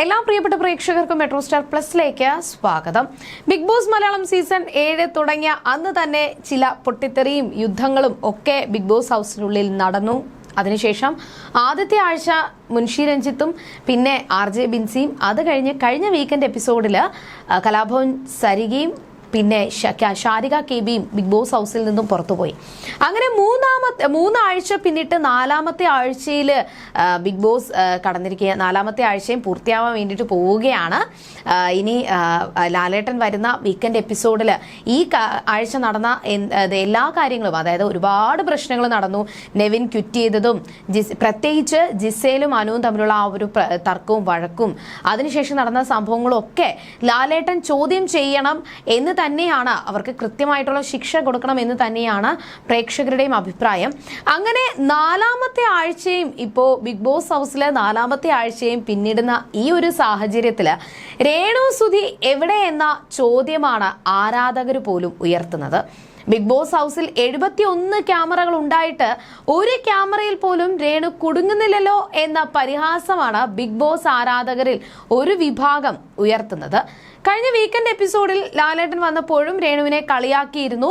എല്ലാ പ്രിയപ്പെട്ട പ്രേക്ഷകർക്കും മെട്രോ സ്റ്റാർ പ്ലസിലേക്ക് സ്വാഗതം. ബിഗ് ബോസ് മലയാളം സീസൺ ഏഴ് തുടങ്ങിയ അന്ന് തന്നെ ചില പൊട്ടിത്തെറിയും യുദ്ധങ്ങളും ഒക്കെ ബിഗ് ബോസ് ഹൗസിനുള്ളിൽ നടന്നു. അതിനുശേഷം ആദ്യത്തെ ആഴ്ച മുൻഷി രഞ്ജിത്തും പിന്നെ ആർ ജെ ബിൻസിയും അത് കഴിഞ്ഞ് കഴിഞ്ഞ വീക്കെൻഡ് എപ്പിസോഡിൽ കലാഭവൻ സരികയും പിന്നെ ഷാരിക കെ ബിയും ബിഗ് ബോസ് ഹൗസിൽ നിന്നും പുറത്തുപോയി. അങ്ങനെ മൂന്നാമത്തെ മൂന്നാഴ്ച പിന്നിട്ട് നാലാമത്തെ ആഴ്ചയിൽ ബിഗ് ബോസ് കടന്നിരിക്കുക നാലാമത്തെ ആഴ്ചയും പൂർത്തിയാവാൻ വേണ്ടിയിട്ട് പോവുകയാണ്. ഇനി ലാലേട്ടൻ വരുന്ന വീക്കെൻഡ് എപ്പിസോഡിൽ ഈ ആഴ്ച നടന്ന എല്ലാ കാര്യങ്ങളും അതായത് ഒരുപാട് പ്രശ്നങ്ങൾ നടന്നു. നെവിൻ ക്വിറ്റ് ചെയ്തതും ജിസ് പ്രത്യേകിച്ച് ജിസേലും അനുവും തമ്മിലുള്ള ആ ഒരു തർക്കവും വഴക്കും അതിനുശേഷം നടന്ന സംഭവങ്ങളൊക്കെ ലാലേട്ടൻ ചോദ്യം ചെയ്യണം എന്ന് തന്നെയാണ് അവർക്ക് കൃത്യമായിട്ടുള്ള ശിക്ഷ കൊടുക്കണം എന്ന് തന്നെയാണ് പ്രേക്ഷകരുടെയും അഭിപ്രായം. അങ്ങനെ നാലാമത്തെ ആഴ്ചയും ഇപ്പോൾ ബിഗ് ബോസ് ഹൗസിലെ നാലാമത്തെ ആഴ്ചയും പിന്നിടുന്ന ഈ ഒരു സാഹചര്യത്തിൽ രേണു സുധി എവിടെ എന്ന ചോദ്യമാണ് ആരാധകർ പോലും ഉയർത്തുന്നത്. ബിഗ് ബോസ് ഹൗസിൽ എഴുപത്തി ഒന്ന് ക്യാമറകൾ ഉണ്ടായിട്ട് ഒരു ക്യാമറയിൽ പോലും രേണു കുടുങ്ങുന്നില്ലല്ലോ എന്ന പരിഹാസമാണ് ബിഗ് ബോസ് ആരാധകരിൽ ഒരു വിഭാഗം ഉയർത്തുന്നത്. കഴിഞ്ഞ വീക്കെൻഡ് എപ്പിസോഡിൽ ലാലേട്ടൻ വന്നപ്പോഴും രേണുവിനെ കളിയാക്കിയിരുന്നു.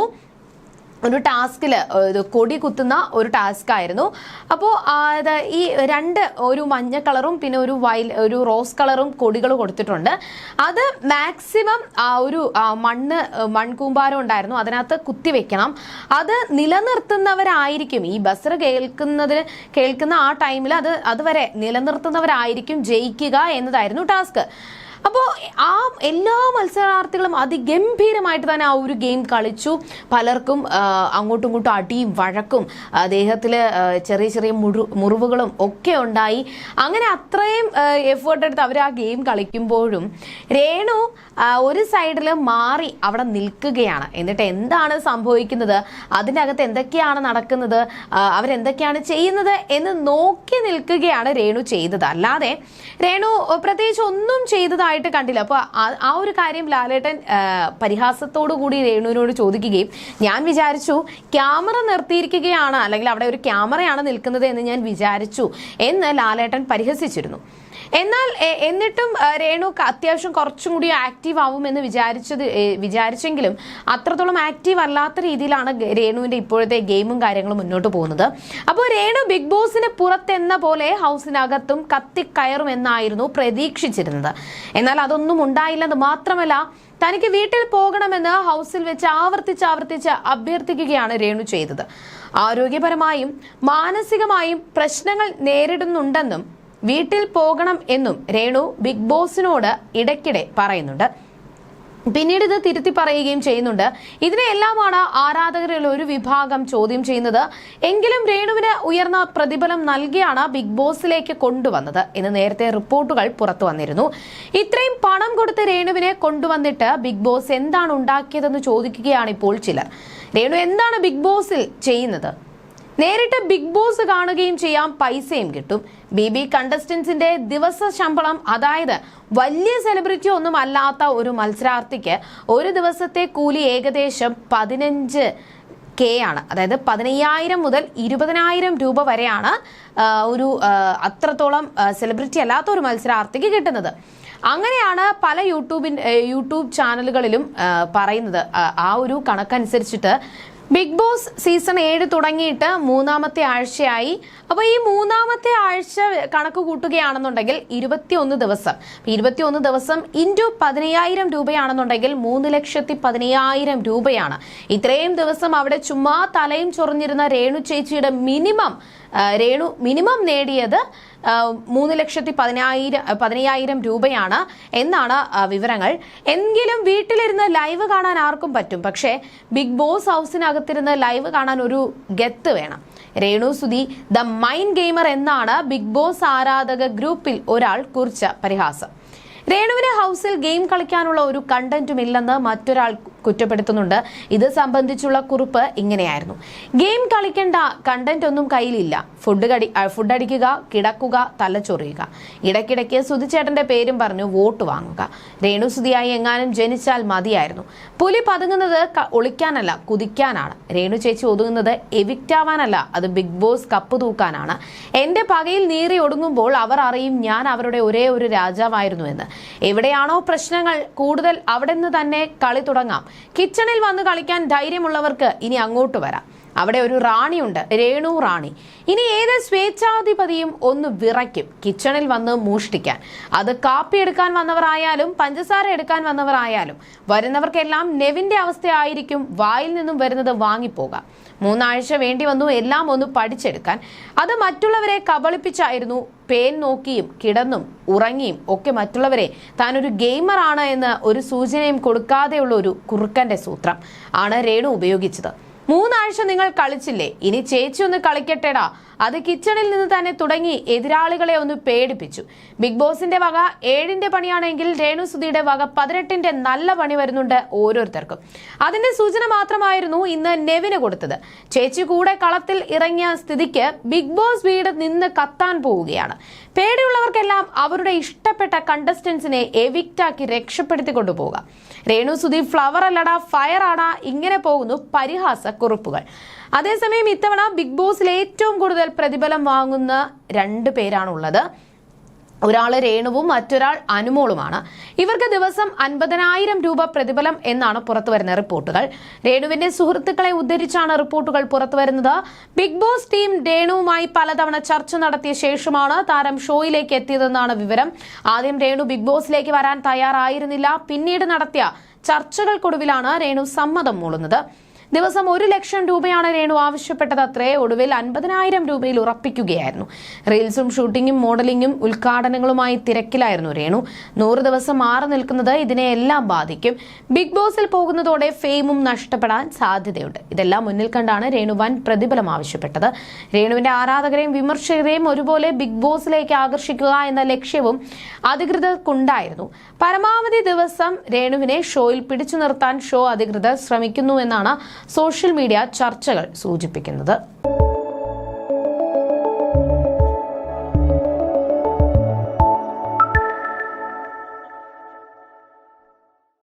ഒരു ടാസ്കിൽ കൊടി കുത്തുന്ന ഒരു ടാസ്ക് ആയിരുന്നു. അപ്പോൾ അത് ഈ രണ്ട് ഒരു മഞ്ഞ കളറും പിന്നെ ഒരു വൈൽ ഒരു റോസ് കളറും കൊടികൾ കൊടുത്തിട്ടുണ്ട്. അത് മാക്സിമം ഒരു മണ്ണ് മൺകൂമ്പാരം ഉണ്ടായിരുന്നു. അതിനകത്ത് കുത്തി വെക്കണം. അത് നിലനിർത്തുന്നവരായിരിക്കും. ഈ ബസർ കേൾക്കുന്നതിന് കേൾക്കുന്ന ആ ടൈമിൽ അത് അതുവരെ നിലനിർത്തുന്നവരായിരിക്കും ജയിക്കുക എന്നതായിരുന്നു ടാസ്ക്. അപ്പോൾ ആ എല്ലാ മത്സരാർത്ഥികളും അതിഗംഭീരമായിട്ട് തന്നെ ആ ഒരു ഗെയിം കളിച്ചു. പലർക്കും അങ്ങോട്ടും ഇങ്ങോട്ടും അടിയും വഴക്കും ദേഹത്തിൽ ചെറിയ ചെറിയ മുറു മുറിവുകളും ഒക്കെ ഉണ്ടായി. അങ്ങനെ അത്രയും എഫേർട്ട് എടുത്ത് അവർ ആ ഗെയിം കളിക്കുമ്പോഴും രേണു ഒരു സൈഡിൽ മാറി അവിടെ നിൽക്കുകയാണ്. എന്നിട്ട് എന്താണ് സംഭവിക്കുന്നത്? അതിനകത്ത് എന്തൊക്കെയാണ് നടക്കുന്നത്? അവരെന്തൊക്കെയാണ് ചെയ്യുന്നത്? എന്ന് നോക്കി നിൽക്കുകയാണ് രേണു ചെയ്തത്. അല്ലാതെ രേണു പ്രത്യേകിച്ച് ഒന്നും ചെയ്തതായിട്ട് കണ്ടില്ല. അപ്പോൾ ആ- ഒരു കാര്യം ലാലേട്ടൻ പരിഹാസത്തോടു കൂടി രേണുവിനോട് ചോദിക്കുകയും ഞാൻ വിചാരിച്ചു ക്യാമറ നിർത്തിയിരിക്കുകയാണ് അല്ലെങ്കിൽ അവിടെ ഒരു ക്യാമറയാണ് നിൽക്കുന്നത് എന്ന് ഞാൻ വിചാരിച്ചു എന്ന് ലാലേട്ടൻ പരിഹസിച്ചിരുന്നു. എന്നാൽ എന്നിട്ടും രേണുക്ക് അത്യാവശ്യം കുറച്ചും കൂടി ആക്റ്റീവ് ആവുമെന്ന് വിചാരിച്ചത് വിചാരിച്ചെങ്കിലും അത്രത്തോളം ആക്റ്റീവ് അല്ലാത്ത രീതിയിലാണ് രേണുവിന്റെ ഇപ്പോഴത്തെ ഗെയിമും കാര്യങ്ങളും മുന്നോട്ട് പോകുന്നത്. അപ്പോൾ രേണു ബിഗ് ബോസിന് പുറത്തെന്ന പോലെ ഹൗസിനകത്തും കത്തിക്കയറും എന്നായിരുന്നു പ്രതീക്ഷിച്ചിരുന്നത്. എന്നാൽ അതൊന്നും ഉണ്ടായില്ലെന്ന് മാത്രമല്ല തനിക്ക് വീട്ടിൽ പോകണമെന്ന് ഹൗസിൽ വെച്ച് ആവർത്തിച്ച് ആവർത്തിച്ച് അഭ്യർത്ഥിക്കുകയാണ് രേണു ചെയ്തത്. ആരോഗ്യപരമായും മാനസികമായും പ്രശ്നങ്ങൾ നേരിടുന്നുണ്ടെന്നും വീട്ടിൽ പോകണം എന്നും രേണു ബിഗ് ബോസിനോട് ഇടയ്ക്കിടെ പറയുന്നുണ്ട്. പിന്നീട് ഇത് തിരുത്തി പറയുകയും ചെയ്യുന്നുണ്ട്. ഇതിനെയെല്ലാമാണ് ആരാധകരിൽ ഒരു വിഭാഗം ചോദ്യം ചെയ്യുന്നത്. എങ്കിലും രേണുവിന് ഉയർന്ന പ്രതിഫലം നൽകിയാണ് ബിഗ് ബോസിലേക്ക് കൊണ്ടുവന്നത് എന്ന് നേരത്തെ റിപ്പോർട്ടുകൾ പുറത്തു വന്നിരുന്നു. ഇത്രയും പണം കൊടുത്ത് രേണുവിനെ കൊണ്ടുവന്നിട്ട് ബിഗ് ബോസ് എന്താണ് ഉണ്ടാക്കിയതെന്ന് ചോദിക്കുകയാണ് ഇപ്പോൾ ചിലർ. രേണു എന്താണ് ബിഗ് ബോസിൽ ചെയ്യുന്നത്? നേരിട്ട് ബിഗ് ബോസ് കാണുകയും ചെയ്യാം. പൈസയും കിട്ടും. ബി ബി കണ്ടസ്റ്റൻസിന്റെ ദിവസ ശമ്പളം അതായത് വലിയ സെലിബ്രിറ്റി ഒന്നും അല്ലാത്ത ഒരു മത്സരാർത്ഥിക്ക് ഒരു ദിവസത്തെ കൂലി ഏകദേശം പതിനഞ്ച് കെ ആണ്. അതായത് പതിനയ്യായിരം മുതൽ ഇരുപതിനായിരം രൂപ വരെയാണ് ഒരു അത്രത്തോളം സെലിബ്രിറ്റി അല്ലാത്ത ഒരു മത്സരാർത്ഥിക്ക് കിട്ടുന്നത്. അങ്ങനെയാണ് പല യൂട്യൂബിൻ യൂട്യൂബ് ചാനലുകളിലും പറയുന്നത്. ആ ഒരു കണക്കനുസരിച്ചിട്ട് ബിഗ് ബോസ് സീസൺ ഏഴ് തുടങ്ങിയിട്ട് മൂന്നാമത്തെ ആഴ്ചയായി. അപ്പോൾ ഈ മൂന്നാമത്തെ ആഴ്ച കണക്ക് കൂട്ടുകയാണെന്നുണ്ടെങ്കിൽ ഇരുപത്തിയൊന്ന് ദിവസം. ഇരുപത്തിയൊന്ന് ദിവസം ഇന്റു പതിനയ്യായിരം രൂപയാണെന്നുണ്ടെങ്കിൽ മൂന്ന് ലക്ഷത്തി പതിനയ്യായിരം രൂപയാണ്. ഇത്രയും ദിവസം അവിടെ ചുമ്മാ തലയും ചൊറിഞ്ഞിരുന്ന രേണു ചേച്ചിയുടെ മിനിമം രേണു മിനിമം നേടിയത് മൂന്ന് ലക്ഷത്തി പതിനായിരം പതിനയ്യായിരം രൂപയാണ് എന്നാണ് വിവരങ്ങൾ. എങ്കിലും വീട്ടിലിരുന്ന് ലൈവ് കാണാൻ ആർക്കും പറ്റും. പക്ഷേ ബിഗ് ബോസ് ഹൗസിനകത്തിരുന്ന് ലൈവ് കാണാൻ ഒരു ഗത്ത് വേണം. Renu Sudhi the mind gamer എന്നാണ് ബിഗ് ബോസ് ആരാധക ഗ്രൂപ്പിൽ ഒരാൾ കുറിച്ച പരിഹാസം. രേണുവിന് ഹൗസിൽ ഗെയിം കളിക്കാനുള്ള ഒരു കണ്ടന്റും ഇല്ലെന്ന് മറ്റൊരാൾ കുറ്റപ്പെടുത്തുന്നുണ്ട്. ഇത് സംബന്ധിച്ചുള്ള കുറിപ്പ് ഇങ്ങനെയായിരുന്നു. ഗെയിം കളിക്കേണ്ട കണ്ടന്റ് ഒന്നും കയ്യിലില്ല. ഫുഡ് കടി ഫുഡ് അടിക്കുക കിടക്കുക തലച്ചൊറിയുക. ഇടയ്ക്കിടയ്ക്ക് സുധിച്ചേട്ടന്റെ പേരും പറഞ്ഞു വോട്ട് വാങ്ങുക. രേണുസുതിയായി എങ്ങാനും ജനിച്ചാൽ മതിയായിരുന്നു. പുലി പതുങ്ങുന്നത് ഒളിക്കാനല്ല കുതിക്കാനാണ്. രേണു ചേച്ചി ഒതുങ്ങുന്നത് എവിക്റ്റ് ആവാനല്ല അത് ബിഗ് ബോസ് കപ്പ് തൂക്കാനാണ്. എന്റെ പകയിൽ നീറി ഒടുങ്ങുമ്പോൾ അവർ അറിയും ഞാൻ അവരുടെ ഒരേ ഒരു രാജാവായിരുന്നു എന്ന്. എവിടെയാണോ പ്രശ്നങ്ങൾ കൂടുതൽ അവിടെ നിന്ന് തന്നെ കളി തുടങ്ങാം. കിച്ചണിൽ വന്ന് കളിക്കാൻ ധൈര്യമുള്ളവർക്ക് ഇനി അങ്ങോട്ട് വരാം. അവിടെ ഒരു റാണിയുണ്ട് രേണു റാണി. ഇനി ഏത് സ്വേച്ഛാധിപതിയും ഒന്ന് വിറയ്ക്കും കിച്ചണിൽ വന്ന് മോഷ്ടിക്കാൻ. അത് കാപ്പി എടുക്കാൻ വന്നവരായാലും പഞ്ചസാര എടുക്കാൻ വന്നവരായാലും വരുന്നവർക്കെല്ലാം നെവിന്റെ അവസ്ഥയായിരിക്കും വായിൽ നിന്നും വരുന്നത് വാങ്ങിപ്പോകാം. മൂന്നാഴ്ച വേണ്ടി വന്നു എല്ലാം ഒന്ന് പഠിച്ചെടുക്കാൻ. അത് മറ്റുള്ളവരെ കബളിപ്പിച്ചായിരുന്നു പേൻ നോക്കിയും കിടന്നും ഉറങ്ങിയും ഒക്കെ മറ്റുള്ളവരെ ഗെയിമർ ആണ് എന്ന് ഒരു സൂചനയും കൊടുക്കാതെയുള്ള ഒരു കുറുക്കന്റെ സൂത്രം ആണ് രേണു ഉപയോഗിച്ചത്. മൂന്നാഴ്ച നിങ്ങൾ കളിച്ചില്ലേ? ഇനി ചേച്ചി ഒന്ന് കളിക്കട്ടെടാ. അത് കിച്ചണിൽ നിന്ന് തന്നെ തുടങ്ങി എതിരാളികളെ ഒന്ന് പേടിപ്പിച്ചു. ബിഗ് ബോസിന്റെ വക ഏഴിന്റെ പണിയാണെങ്കിൽ രേണു സുധിയുടെ വക പതിനെട്ടിന്റെ നല്ല പണി വരുന്നുണ്ട് ഓരോരുത്തർക്കും. അതിന്റെ സൂചന മാത്രമായിരുന്നു ഇന്ന് നെവിന് കൊടുത്തത്. ചേച്ചി കൂടെ കളത്തിൽ ഇറങ്ങിയ സ്ഥിതിക്ക് ബിഗ് ബോസ് വീട് നിന്ന് കത്താൻ പോവുകയാണ്. പേടിയുള്ളവർക്കെല്ലാം അവരുടെ ഇഷ്ടപ്പെട്ട കണ്ടസ്റ്റൻസിനെ എവിക്റ്റാക്കി രക്ഷപ്പെടുത്തി കൊണ്ടുപോകാം. രേണു സുധി ഫ്ലവർ അല്ലടാ ഫയർ ആടാ ഇങ്ങനെ പോകുന്നു പരിഹാസ കുറിപ്പുകൾ അതേസമയം ഇത്തവണ ബിഗ് ബോസിൽ ഏറ്റവും കൂടുതൽ പ്രതിഫലം വാങ്ങുന്ന രണ്ട് പേരാണുള്ളത്. ഒരാൾ രേണുവും മറ്റൊരാൾ അനുമോളുമാണ്. ഇവർക്ക് ദിവസം അൻപതിനായിരം രൂപ പ്രതിഫലം എന്നാണ് പുറത്തു വരുന്ന റിപ്പോർട്ടുകൾ. രേണുവിന്റെ സുഹൃത്തുക്കളെ ഉദ്ധരിച്ചാണ് റിപ്പോർട്ടുകൾ പുറത്തുവരുന്നത്. ബിഗ് ബോസ് ടീം രേണുവുമായി പലതവണ ചർച്ച നടത്തിയ ശേഷമാണ് താരം ഷോയിലേക്ക് എത്തിയതെന്നാണ് വിവരം. ആദ്യം രേണു ബിഗ് ബോസിലേക്ക് വരാൻ തയ്യാറായിരുന്നില്ല. പിന്നീട് നടത്തിയ ചർച്ചകൾക്കൊടുവിലാണ് രേണു സമ്മതം മൂളുന്നത്. ദിവസം ഒരു ലക്ഷം രൂപയാണ് രേണു ആവശ്യപ്പെട്ടത് അത്രേ ഒടുവിൽ അൻപതിനായിരം രൂപയിൽ ഉറപ്പിക്കുകയായിരുന്നു. റീൽസും ഷൂട്ടിങ്ങും മോഡലിംഗും ഉദ്ഘാടനങ്ങളുമായി തിരക്കിലായിരുന്നു രേണു. നൂറ് ദിവസം മാറി നിൽക്കുന്നത് ഇതിനെ എല്ലാം ബാധിക്കും. ബിഗ് ബോസിൽ പോകുന്നതോടെ ഫെയിമും നഷ്ടപ്പെടാൻ സാധ്യതയുണ്ട്. ഇതെല്ലാം മുന്നിൽ കണ്ടാണ് രേണു വൻ പ്രതിഫലം ആവശ്യപ്പെട്ടത്. രേണുവിന്റെ ആരാധകരെയും വിമർശകരെയും ഒരുപോലെ ബിഗ് ബോസിലേക്ക് ആകർഷിക്കുക എന്ന ലക്ഷ്യവും അധികൃതർക്കുണ്ടായിരുന്നു. പരമാവധി ദിവസം രേണുവിനെ ഷോയിൽ പിടിച്ചു നിർത്താൻ ഷോ അധികൃതർ ശ്രമിക്കുന്നു എന്നാണ് സോഷ്യൽ മീഡിയ ചർച്ചകൾ സൂചിപ്പിക്കുന്നത്.